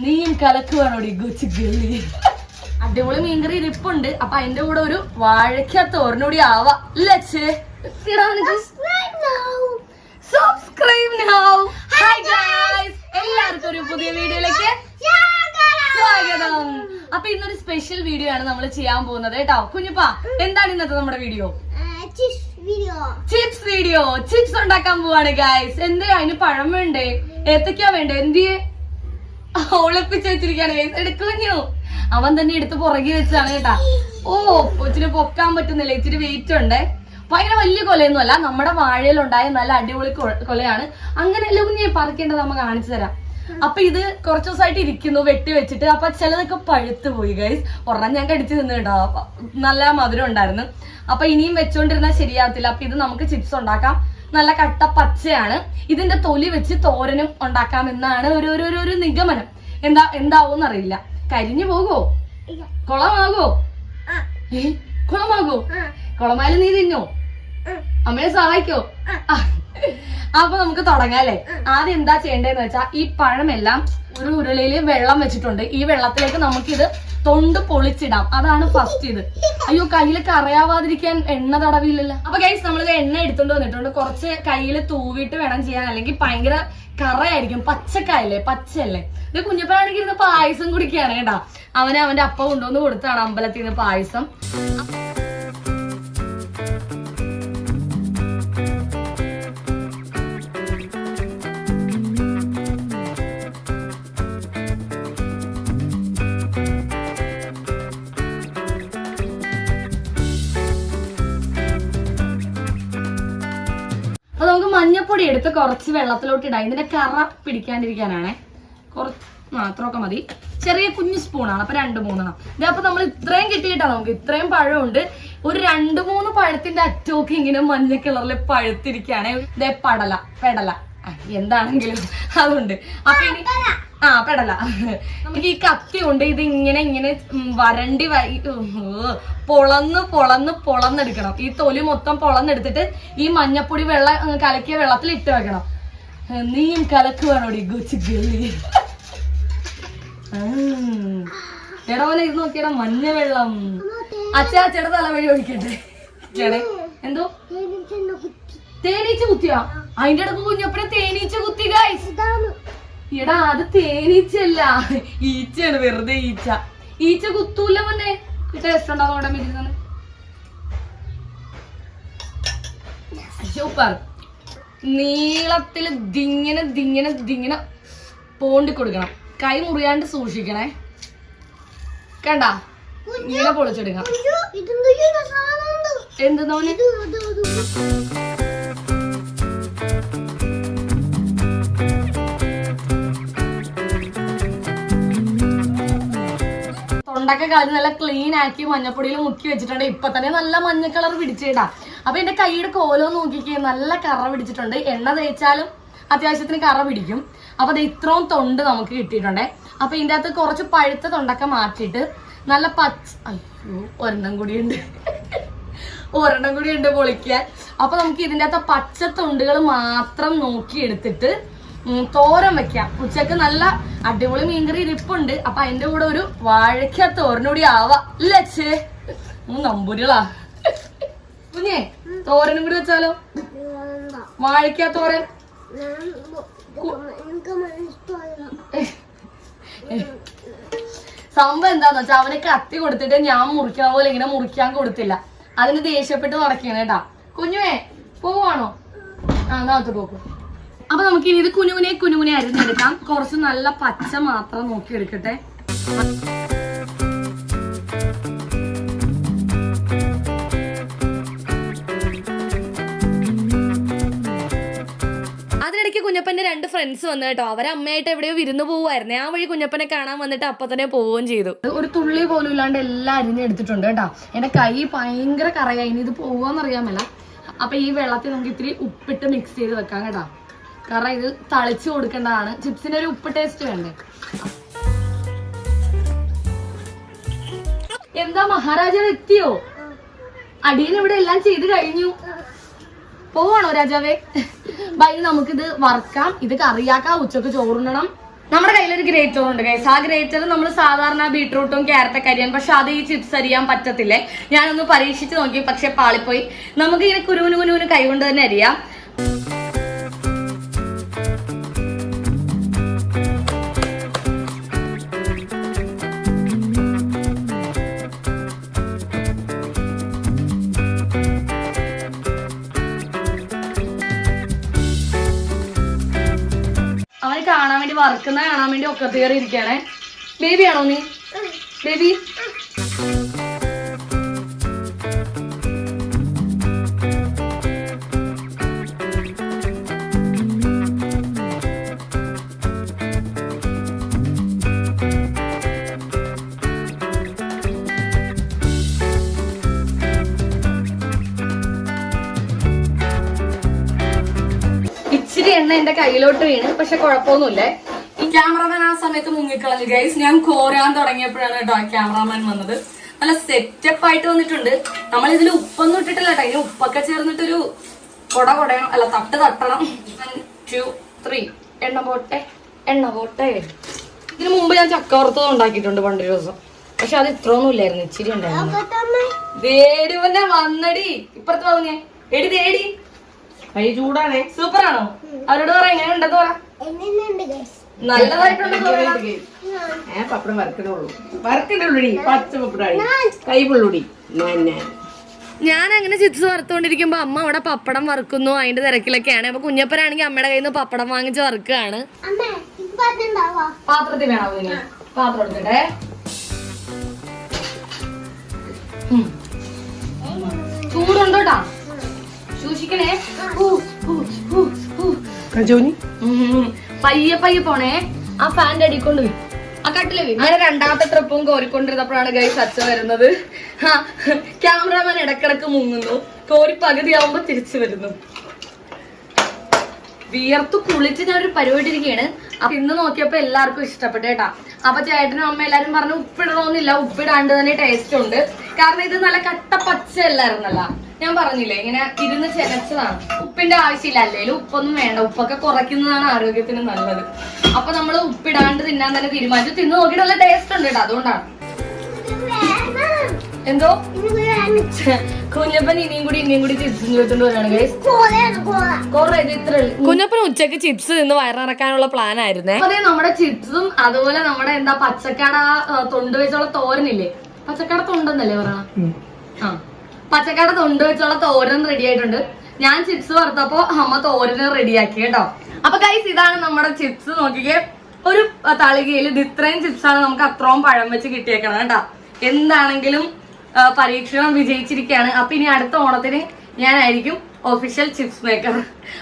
നീയും കലക്കുവാണോടി കൊച്ചു ഗള്ളി. അടിപൊളി മീൻകറി ഇരിപ്പുണ്ട്. അപ്പൊ അതിന്റെ കൂടെ ഒരു വാഴയ്ക്ക തോരനൂടി ആവാ. ലച്ചേ സബ്സ്ക്രൈബ് നൗ ഹായ് ഗൈസ് എല്ലാവർക്കും ഒരു പുതിയ വീഡിയോയിലേക്ക് സ്വാഗതം. അപ്പൊ ഇന്നൊരു സ്പെഷ്യൽ വീഡിയോ ആണ് നമ്മൾ ചെയ്യാൻ പോകുന്നത് കേട്ടോ. കുഞ്ഞുപ്പാ എന്താണ് ഇന്നത്തെ നമ്മുടെ വീഡിയോ ചിപ്സ് വീഡിയോ ചിപ്സ് ഉണ്ടാക്കാൻ പോവാണ് ഗൈസ് എന്തേ? അതിന് പഴം വേണ്ടേ ഏത്തക്കാ വേണ്ടേ എന്തിയെ? ഒളിപ്പിച്ച് വെച്ചിരിക്കാണ് ഗൈസ് എടുക്കുഞ്ഞു അവൻ തന്നെ എടുത്ത് പുറകെ വെച്ചാണ് കേട്ടാ. ഓ ഇച്ചിരി പൊക്കാൻ പറ്റുന്നില്ല. ഇച്ചിരി വെയിറ്റ് ഉണ്ട്. ഭയങ്കര വലിയ കൊലയൊന്നും അല്ല നമ്മുടെ വാഴയിലുണ്ടായ നല്ല അടിപൊളി കൊലയാണ്. അങ്ങനെയല്ല കുഞ്ഞെ പറിക്കേണ്ടത് നമ്മ കാണിച്ചു തരാം. അപ്പൊ ഇത് കുറച്ച് ദിവസമായിട്ട് ഇരിക്കുന്നു വെട്ടി വെച്ചിട്ട്. അപ്പൊ ചിലതൊക്കെ പഴുത്തു പോയി ഗൈസ് ഒരെണ്ണം ഞാൻ കടിച്ചു തിന്നു കേട്ടോ. നല്ല മധുരം ഉണ്ടായിരുന്നു. അപ്പൊ ഇനിയും വെച്ചോണ്ടിരുന്നാൽ ശരിയാകത്തില്ല അപ്പൊ ഇത് നമുക്ക് ചിപ്സ് ഉണ്ടാക്കാം. നല്ല കട്ട പച്ചയാണ്. ഇതിന്റെ തൊലി വെച്ച് തോരനും ഉണ്ടാക്കാം എന്നാണ് ഒരു ഒരു ഒരു- ഒരു നിഗമനം. എന്താ എന്താവോന്ന് അറിയില്ല. കരിഞ്ഞു പോകുമോ കുളമാകോ ഏ? കുളമാകോ കുളമായാലും നീ തിന്നോ? അമ്മയെ സഹായിക്കോ. അപ്പൊ നമുക്ക് തുടങ്ങാം അല്ലേ? ആദ്യം എന്താ ചെയ്യേണ്ടതെന്ന് വെച്ചാൽ ഈ പഴമെല്ലാം ഒരു ഉരുളിയിൽ വെള്ളം വെച്ചിട്ടുണ്ട്. ഈ വെള്ളത്തിലേക്ക് നമുക്കിത് തൊണ്ട് പൊളിച്ചിടാം. അതാണ് ഫസ്റ്റ് ഇത്. അയ്യോ കയ്യിൽ കറയാവാതിരിക്കാൻ എണ്ണ തടവില്ലല്ലോ. അപ്പൊ ഗൈസ് നമ്മൾ എണ്ണ എടുത്തുകൊണ്ട് വന്നിട്ടുണ്ട്. കുറച്ച് കയ്യിൽ തൂവിട്ട് വേണം ചെയ്യാൻ. അല്ലെങ്കിൽ ഭയങ്കര കറയായിരിക്കും. പച്ചക്കായല്ലേ? പച്ചയല്ലേ? ഇത് കുഞ്ഞപ്പനാണെങ്കിൽ ഇരുന്ന് പായസം കുടിക്കുകയാണ് കേട്ടാ. അവനെ അവന്റെ അപ്പ കൊണ്ടുവന്ന് കൊടുത്താണ് അമ്പലത്തിൽ നിന്ന് പായസം. മഞ്ഞപ്പൊടി എടുത്ത് കുറച്ച് വെള്ളത്തിലോട്ട് ഇടാം. ഇതിന്റെ കറ പിടിക്കാണ്ടിരിക്കാനാണേ. കുറച്ച് മാത്രമൊക്കെ മതി. ചെറിയ കുഞ്ഞു സ്പൂണാണ്. അപ്പൊ രണ്ട് മൂന്നെണ്ണം. ഇത് അപ്പൊ നമ്മൾ ഇത്രയും കിട്ടിയിട്ടാ നമുക്ക്. ഇത്രയും പഴമുണ്ട്. ഒരു രണ്ട് മൂന്ന് പഴത്തിന്റെ അറ്റമൊക്കെ ഇങ്ങനെ മഞ്ഞ കളറിൽ പഴുത്തിരിക്കുകയാണ് ഇതേ പടല പെടല. എന്താണെങ്കിലും അതുണ്ട്. അപ്പൊ ആ പെടല. നമുക്ക് ഈ കത്തി കൊണ്ട് ഇത് ഇങ്ങനെ ഇങ്ങനെ വരണ്ടി പൊളന്ന് പൊളന്ന് പൊളന്നെടുക്കണം. ഈ തൊലി മൊത്തം പൊളന്നെടുത്തിട്ട് ഈ മഞ്ഞപ്പൊടി വെള്ളം കലക്കിയ വെള്ളത്തിൽ ഇട്ട് വെക്കണം. നീ നീയും കലക്കുവാണോടി ഗുച്ചി ഗല്ലി. എടാ പോലെ ഇത് നോക്കിയടാ മഞ്ഞ വെള്ളം. അച്ഛ അച്ഛയുടെ തലവഴി ഒഴിക്കട്ടെ. ചേടേ എന്തോ? തേനീച്ച കുത്തിയാ? അതിന്റെ ഇടയ്ക്ക് കുഞ്ഞപ്പനെ തേനീച്ച കുത്തി ഗൈസ് എടാ അത് തേനീച്ചല്ല ഈച്ചയാണ് വെറുതെ ഈച്ച. ഈച്ച കുത്തൂല മോനെ ടേസ്റ്റ് ഉണ്ടാവും അവിടെ മിരിക്കുന്നത് സൂപ്പർ. നീളത്തിൽ ദിങ്ങനെ ദിങ്ങനെ ദിങ്ങനെ പോണ്ടി കൊടുക്കണം. കൈ മുറിയാണ്ട് സൂക്ഷിക്കണേ. കണ്ട? ഇങ്ങനെ പൊളിച്ചെടുക്കാം. എന്തെന്നോനെ തൊണ്ടൊക്കെ കാര്യം നല്ല ക്ലീൻ ആക്കി മഞ്ഞപ്പൊടിയിൽ മുക്കി വെച്ചിട്ടുണ്ട്. ഇപ്പൊ തന്നെ നല്ല മഞ്ഞ കളർ പിടിച്ചിട്ടാ അപ്പൊ എന്റെ കൈയുടെ കോലോ നോക്കിക്കേ നല്ല കറ പിടിച്ചിട്ടുണ്ട്. എണ്ണ തേച്ചാലും അത്യാവശ്യത്തിന് കറ പിടിക്കും. അപ്പൊ അത് ഇത്രയും തൊണ്ട് നമുക്ക് കിട്ടിയിട്ടുണ്ട്. അപ്പൊ ഇതിന്റെ അകത്ത് കുറച്ച് പഴുത്ത തൊണ്ടൊക്കെ മാറ്റിയിട്ട് നല്ല പച്ച അയ്യോ ഒരെണ്ണം കൂടിയുണ്ട് ഒരെണ്ണം കൂടി ഉണ്ട് പൊളിക്കാൻ. അപ്പൊ നമുക്ക് ഇതിന്റെ അകത്ത് പച്ച തൊണ്ടുകൾ മാത്രം നോക്കി എടുത്തിട്ട് തോരൻ വെക്കാം. ഉച്ചയ്ക്ക് നല്ല അടിപൊളി മീൻകറി ഇരിപ്പുണ്ട്. അപ്പൊ അതിന്റെ കൂടെ ഒരു വാഴയ്ക്ക തോരനൂടി ആവാ. ലച്ചേ നമ്പൂരികളാ കുഞ്ഞേ തോരനും കൂടി വെച്ചാലോ? വാഴയ്ക്ക തോരൻ? സംഭവം എന്താന്ന് വെച്ചാ അവന് കത്തി കൊടുത്തിട്ട് ഞാൻ മുറിക്കണ പോലെ ഇങ്ങനെ മുറിക്കാൻ കൊടുത്തില്ല. അതിന് ദേഷ്യപ്പെട്ട് നടക്കണേട്ടാ കുഞ്ഞുവേ പോവാണോ? ആ നാത്തോട്ട് പോക്കു. അപ്പൊ നമുക്ക് ഇനി ഇത് കുനുകുനെ കുനുകുനെ അരിഞ്ഞെടുക്കാം. കുറച്ച് നല്ല പച്ച മാത്രം നോക്കി എടുക്കട്ടെ അതിനിടയ്ക്ക് കുഞ്ഞപ്പന്റെ രണ്ട് ഫ്രണ്ട്സ് വന്നു കേട്ടോ. അവരെ അമ്മയായിട്ട് എവിടെയോ വിരുന്ന് പോവുമായിരുന്നേ ആ വഴി കുഞ്ഞപ്പനെ കാണാൻ വന്നിട്ട് അപ്പൊ തന്നെ പോവുകയും ചെയ്തു. ഒരു തുള്ളി പോലും ഇല്ലാണ്ട് എല്ലാം അരിഞ്ഞെടുത്തിട്ടുണ്ട് കേട്ടോ. എന്റെ കൈ ഭയങ്കര കറയായി. ഇനി ഇത് പോവാന്നറിയാമല്ല അപ്പൊ ഈ വെള്ളത്തിൽ നമുക്ക് ഇത്തിരി ഉപ്പിട്ട് മിക്സ് ചെയ്ത് വെക്കാം കേട്ടോ. കാരണം ഇത് തളിച്ചു കൊടുക്കേണ്ടതാണ്. ചിപ്സിന് ഒരു ഉപ്പ് ടേസ്റ്റ് വേണ്ടേ? എന്താ മഹാരാജാവ് എത്തിയോ? അടിയൻ ഇവിടെ എല്ലാം ചെയ്ത് കഴിഞ്ഞു. പോവാണോ രാജാവേ? ബൈ നമുക്കിത് വറക്കാം. ഇത് കറിയാക്കാം ഉച്ചയ്ക്ക് ചോറുണ്ണണം. നമ്മുടെ കയ്യിലൊരു ഗ്രേറ്റർ ഉണ്ട് ഗൈസ് ആ ഗ്രേറ്റർ നമ്മൾ സാധാരണ ബീട്രൂട്ടും ക്യാരറ്റൊക്കെ അരിയാൻ പക്ഷെ അത് ഈ ചിപ്സ് അരിയാൻ പറ്റത്തില്ലേ? ഞാനൊന്ന് പരീക്ഷിച്ച് നോക്കി പക്ഷെ പാളിപ്പോയി. നമുക്ക് ഇങ്ങനെ കുരുവിന് കുനുവിന് കൈകൊണ്ട് തന്നെ അരിയാം. വേണ്ടി കാണാൻ വേണ്ടി ഒക്കെ കയറി ഇരിക്കണേ ബേബി ആണോ നീ? ബേബി? എണ്ണ എന്റെ കയ്യിലോട്ട് വീണ് പക്ഷെ കുഴപ്പമൊന്നുമില്ലേ? ക്യാമറമാൻ ആ സമയത്ത് മുങ്ങിക്കളഞ്ഞു. ഗൈസ് ഞാൻ കോരാൻ തുടങ്ങിയപ്പോഴാണ് കേട്ടോ ക്യാമറമാൻ വന്നത്. നല്ല സെറ്റപ്പ് ആയിട്ട് വന്നിട്ടുണ്ട്. നമ്മൾ ഇതിൽ ഉപ്പൊന്നും ഇട്ടിട്ടില്ല കേട്ടോ ഇതിന് ഉപ്പൊക്കെ ചേർന്നിട്ടൊരു കൊട കൊടയണം. അല്ല തട്ട് തട്ടണം. ടു ത്രീ എണ്ണ പോട്ടെ. എണ്ണ പോട്ടെ. ഇതിനു മുമ്പ് ഞാൻ ചക്ക വറുത്തത് ഉണ്ടാക്കിയിട്ടുണ്ട് പണ്ടൊരു ദിവസം. പക്ഷെ അത് ഇത്രയൊന്നും ഇല്ലായിരുന്നു. ഇച്ചിരി ഉണ്ടായിരുന്നു. വന്നടി. ഇപ്പുറത്ത് പറഞ്ഞേ എടി ദേടി കൈ ചൂടാണേ. സൂപ്പറാണോ ആണോ? അവരോട് പറ എങ്ങനെ ഉണ്ടെന്ന് പറ ഏ പപ്പടം വറക്കണുള്ളൂ വറക്കണുള്ളൂടി പച്ച പപ്പടാടി. കൈ പുള്ളുടി. ഞാൻ അങ്ങനെ ചിപ്സ് വറുത്തോണ്ടിരിക്കുമ്പോ അമ്മ അവിടെ പപ്പടം വറുക്കുന്നു അതിന്റെ തിരക്കിലൊക്കെയാണ്. അപ്പൊ കുഞ്ഞപ്പനാണെങ്കിൽ അമ്മയുടെ കയ്യിൽ നിന്ന് പപ്പടം വാങ്ങിച്ച് വറുക്കുകയാണ്. പാത്രത്തിൽ വേണോ കുഞ്ഞ് പാത്രം എടുക്കട്ടെ ഉം. ചൂടുണ്ടോട്ടാ സൂക്ഷിക്കണേ. പയ്യെ പയ്യെ പോണേ. ആ ഫാന്റെ അടി കൊണ്ട് പോയി ആ കട്ടിൽ അങ്ങനെ രണ്ടാമത്തെ ട്രിപ്പും കോരിക്കൊണ്ടിരുന്നപ്പോഴാണ് ഗൈസ് അച്ഛ വരുന്നത്. ക്യാമറമാൻ ഇടക്കിടക്ക് മുങ്ങുന്നു. കോരി പകുതിയാവുമ്പോ തിരിച്ചു വരുന്നു. വിയർത്ത് കുളിച്ച് ഞാൻ ഒരു പരിപാടി ഇരിക്കുകയാണ് അപ്പൊ ഇന്ന് നോക്കിയപ്പോ എല്ലാവർക്കും ഇഷ്ടപ്പെട്ടു കേട്ടാ. അപ്പൊ ചേട്ടനും അമ്മ എല്ലാരും പറഞ്ഞു ഉപ്പിടണമെന്നില്ല ഉപ്പിടാണ്ട് തന്നെ ടേസ്റ്റ് ഉണ്ട്. കാരണം ഇത് നല്ല കട്ട പച്ച അല്ലായിരുന്നല്ല ഞാൻ പറഞ്ഞില്ലേ ഇങ്ങനെ ഇരുന്ന് ചെനച്ചതാണ് ഉപ്പിന്റെ ആവശ്യമില്ല അല്ലെങ്കിലും ഉപ്പൊന്നും വേണ്ട. ഉപ്പൊക്കെ കുറയ്ക്കുന്നതാണ് ആരോഗ്യത്തിന് നല്ലത്. അപ്പൊ നമ്മൾ ഉപ്പിടാണ്ട് തിന്നാൻ തന്നെ തീരുമാനിച്ചു. തിന്നു നോക്കിയിട്ടുള്ള ടേസ്റ്റ് ഉണ്ട് കേട്ടോ അതുകൊണ്ടാണ്. എന്തോ? കുഞ്ഞപ്പൻ ഇനിയും കൂടി ഇനിയും കൂടി ചിപ്സ് ചോദിച്ചോണ്ട് കുഞ്ഞപ്പൻ ഉച്ചയ്ക്ക് ചിപ്സ് നിന്ന് വയറിറക്കാനുള്ള പ്ലാൻ ആയിരുന്നേ? അതെ നമ്മുടെ ചിപ്സും അതുപോലെ നമ്മുടെ എന്താ പച്ചക്കട തൊണ്ട് വെച്ചുള്ള തോരനില്ലേ പച്ചക്കട തൊണ്ടെന്നല്ലേ പറയണ? ആ. പച്ചക്കട തൊണ്ട് വെച്ചുള്ള തോരൻ റെഡി ആയിട്ടുണ്ട്. ഞാൻ ചിപ്സ് വറുത്തപ്പോ അമ്മ തോരന് റെഡിയാക്കി കേട്ടോ. അപ്പൊ കൈസ് ഇതാണ് നമ്മുടെ ചിപ്സ് നോക്കിക്കേ. ഒരു തളികയിൽ ഇത് ഇത്രയും ചിപ്സ് ആണ് നമുക്ക് അത്രയും പഴം വെച്ച് കിട്ടിയേക്കണം കേട്ടോ. എന്താണെങ്കിലും പരീക്ഷണം വിജയിച്ചിരിക്കുകയാണ്. അപ്പൊ ഇനി അടുത്ത ഓണത്തിന് ഞാനായിരിക്കും ഒഫീഷ്യൽ ചിപ്സ് മേക്കർ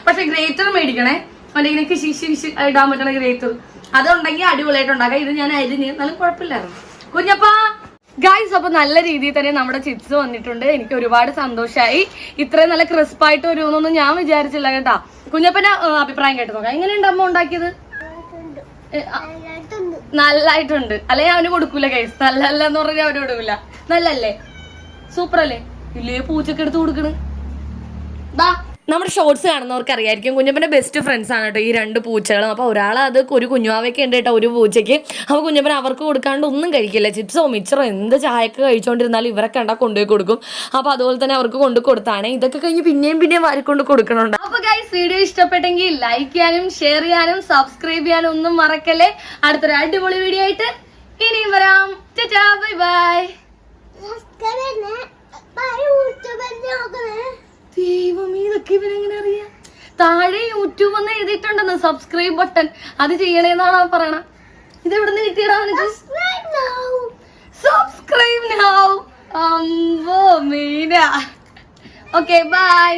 പക്ഷെ ഗ്രേറ്റർ മേടിക്കണേ. മറ്റേ ഇങ്ങനെ ശിശി ശിശി ഇടാൻ പറ്റണ ഗ്രേറ്റർ അതുണ്ടെങ്കിൽ അടിപൊളിയായിട്ട് ഉണ്ടാക്കാം. ഇത് ഞാൻ അരിഞ്ഞ് നല്ല കുഴപ്പമില്ലായിരുന്നു. കുഞ്ഞപ്പാ ഗായ്സ് അപ്പൊ നല്ല രീതിയിൽ തന്നെ നമ്മുടെ ചിപ്സ് വന്നിട്ടുണ്ട്. എനിക്ക് ഒരുപാട് സന്തോഷമായി ഇത്രയും നല്ല ക്രിസ്പ് ആയിട്ട് വരുമെന്നൊന്നും ഞാൻ വിചാരിച്ചില്ല കേട്ടാ. കുഞ്ഞപ്പന്റെ അഭിപ്രായം കേട്ട് നോക്കാം. എങ്ങനെയുണ്ട് അമ്മ ഉണ്ടാക്കിയത്? നല്ലായിട്ടുണ്ട്. അല്ലെ അവന് കൊടുക്കൂല ഗൈസ് നല്ലല്ല എന്ന് പറഞ്ഞാൽ അവന് കൊടുക്കൂല. നല്ലല്ലേ സൂപ്പർ അല്ലേ ഇല്ലേ പൂച്ചക്ക് എടുത്ത് കൊടുക്കണ്. ദാ നമ്മുടെ ഷോർട്സ് കാണുന്നവർക്ക് അറിയായിരിക്കും. കുഞ്ഞപ്പന്റെ ബെസ്റ്റ് ഫ്രണ്ട്സ് ആണ് കേട്ടോ ഈ രണ്ട് പൂച്ചകളും. അപ്പോൾ ഒരാൾ അത് ഒരു കുഞ്ഞുവാവയ്ക്ക് ഉണ്ട് കേട്ടോ ഒരു പൂച്ചയ്ക്ക്. അപ്പോൾ കുഞ്ഞപ്പൻ അവർക്ക് കൊടുക്കാണ്ട് ഒന്നും കഴിക്കില്ല. ചിപ്സോ മിച്ചറോ എന്ത് ചായയൊക്കെ കഴിച്ചുകൊണ്ടിരുന്നാലും ഇവരൊക്കെ ഉണ്ടാ കൊണ്ടുപോയി കൊടുക്കും. അപ്പോൾ അതുപോലെ തന്നെ അവർക്ക് കൊണ്ടു കൊടുത്താണ്. ഇതൊക്കെ കഴിഞ്ഞ് പിന്നെയും പിന്നെയും വാരിക്കൊണ്ട് കൊടുക്കണുണ്ട്. അപ്പോൾ ഗൈസ് വീഡിയോ ഇഷ്ടപ്പെട്ടെങ്കിൽ ലൈക്ക് ചെയ്യാനും ഷെയർ ചെയ്യാനും സബ്സ്ക്രൈബ് ചെയ്യാനും ഒന്നും മറക്കല്ലേ. അടുത്തൊരു അടിപൊളി വീഡിയോ ആയിട്ട് ഇനിയും വരാം. ബൈ ബൈ ഇതൊക്കെ ഇവരെങ്ങനെ അറിയാം? താഴെ യൂട്യൂബ് എന്ന് എഴുതിയിട്ടുണ്ടെന്ന് സബ്സ്ക്രൈബ് ബട്ടൺ അത് ചെയ്യണേന്നാണ് അവൻ പറയണ? ഇത് എവിടെ നിന്ന് കിട്ടിയടാ സബ്സ്ക്രൈബ് നൗ അമ്പോ മീന. Okay bye